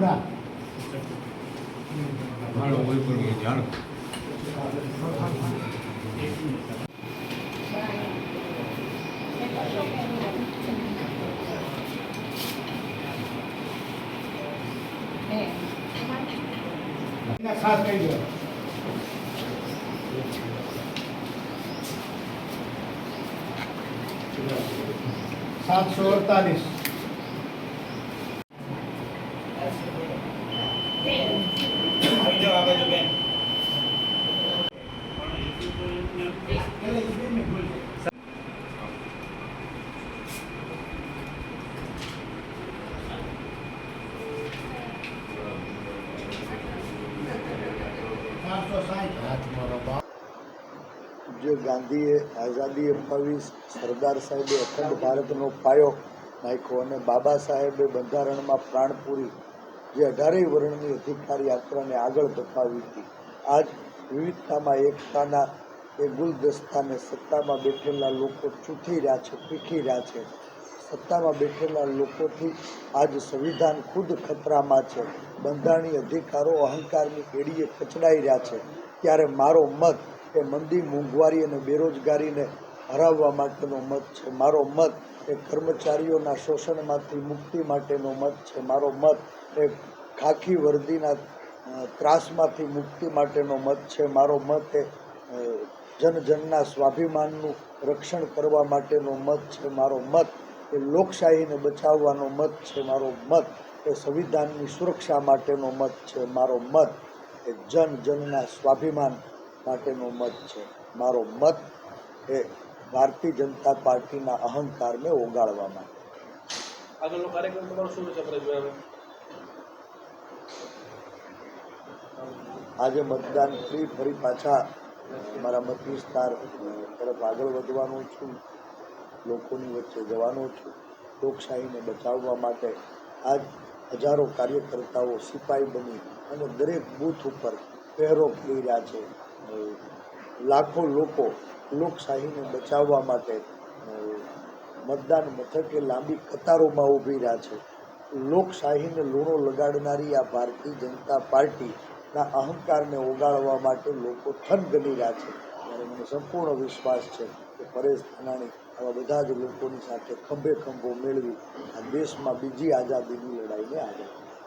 પૂરા. ખાસ કહી દો. સાતસો અડતાલીસ. આવી જાઓ આ બાજુ બેન જે ગાંધીએ આઝાદી અપાવી, સરદાર સાહેબે અખંડ ભારતનો પાયો નાખ્યો અને બાબા સાહેબે બંધારણમાં પ્રાણ પૂરી જે અઢારેય વર્ણની અધિકાર યાત્રાને આગળ ધપાવી હતી. આજ વિવિધતામાં એકતાના, એ ગુલદસ્તાને સત્તામાં બેઠેલા લોકો ચૂંટી રહ્યા છે, પીખી રહ્યા છે. સત્તામાં બેઠેલા લોકોથી આજ સંવિધાન ખુદ ખતરામાં છે. બંધારણીય અધિકારો અહંકારની એડીએ કચડાઈ રહ્યા છે. ત્યારે મારો મત, એ મંદી મોંઘવારી અને બેરોજગારીને હરાવવા માટેનો મત છે. મારો મત એ કર્મચારીઓના શોષણમાંથી મુક્તિ માટેનો મત છે. મારો મત એ ખાખી વર્દીના ત્રાસમાંથી મુક્તિ માટેનો મત છે. મારો મત એ જનજનના જન જનના સ્વાભિમાનનું રક્ષણ કરવા માટેનો મત છે. મારો મત એ લોકશાહીને બચાવવાનો મત છે. મારો મત એ સંવિધાનની સુરક્ષા માટેનો મત છે. મારો મત એ જન જનના સ્વાભિમાન માટેનો મત છે. મારો મત એ ભારતીય જનતા પાર્ટીના અહંકારને ઓગાળવામાં. આગળનો કાર્યક્રમ તમારો શું રહેશે આજે મતદાન કરી ફરી પાછા મારા મત વિસ્તાર તરફ આગળ વધવાનો છું. લોકોની વચ્ચે જવાનો છું. લોકશાહીને બચાવવા માટે આજ હજારો કાર્યકર્તાઓ સિપાઈ બની અને દરેક બૂથ ઉપર પહેરો કરી રહ્યા છે. લાખો લોકો લોકશાહીને બચાવવા માટે મતદાન મથકે લાંબી કતારોમાં ઊભી રહ્યા છે. લોકશાહીને લૂણો લગાડનારી આ ભારતીય જનતા પાર્ટીના અહંકારને ઓગાળવા માટે લોકો થનગની રહ્યા છે. ત્યારે મને સંપૂર્ણ વિશ્વાસ છે કે પરેશ ધાનાણી આવા બધા જ લોકોની સાથે ખંભે ખંભો મેળવી આ દેશમાં બીજી આઝાદીની લડાઈને આગળ